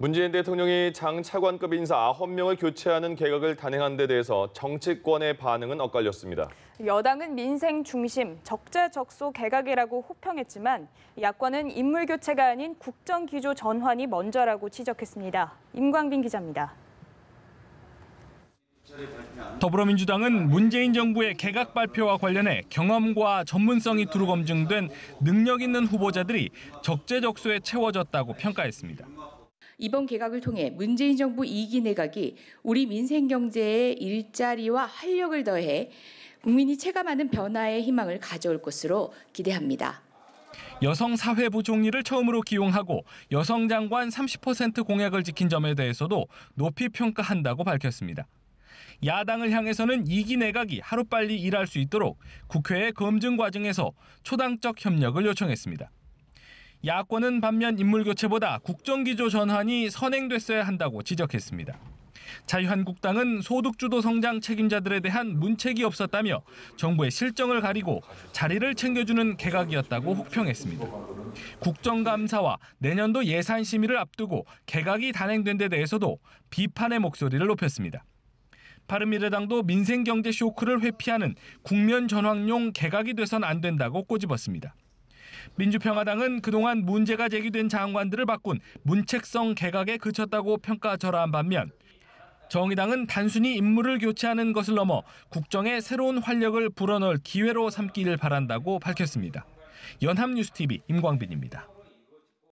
문재인 대통령이 장 차관급 인사 9명을 교체하는 개각을 단행한 데 대해서 정치권의 반응은 엇갈렸습니다. 여당은 민생 중심, 적재적소 개각이라고 호평했지만 야권은 인물 교체가 아닌 국정 기조 전환이 먼저라고 지적했습니다. 임광빈 기자입니다. 더불어민주당은 문재인 정부의 개각 발표와 관련해 경험과 전문성이 두루 검증된 능력 있는 후보자들이 적재적소에 채워졌다고 평가했습니다. 이번 개각을 통해 문재인 정부 2기 내각이 우리 민생 경제에 일자리와 활력을 더해 국민이 체감하는 변화의 희망을 가져올 것으로 기대합니다. 여성 사회부 총리를 처음으로 기용하고 여성 장관 30% 공약을 지킨 점에 대해서도 높이 평가한다고 밝혔습니다. 야당을 향해서는 2기 내각이 하루빨리 일할 수 있도록 국회의 검증 과정에서 초당적 협력을 요청했습니다. 야권은 반면 인물 교체보다 국정기조 전환이 선행됐어야 한다고 지적했습니다. 자유한국당은 소득주도 성장 책임자들에 대한 문책이 없었다며 정부의 실정을 가리고 자리를 챙겨주는 개각이었다고 혹평했습니다. 국정감사와 내년도 예산 심의를 앞두고 개각이 단행된 데 대해서도 비판의 목소리를 높였습니다. 바른미래당도 민생 경제 쇼크를 회피하는 국면 전환용 개각이 돼선 안 된다고 꼬집었습니다. 민주평화당은 그동안 문제가 제기된 장관들을 바꾼 문책성 개각에 그쳤다고 평가절하한 반면 정의당은 단순히 인물을 교체하는 것을 넘어 국정에 새로운 활력을 불어넣을 기회로 삼기를 바란다고 밝혔습니다. 연합뉴스TV 임광빈입니다.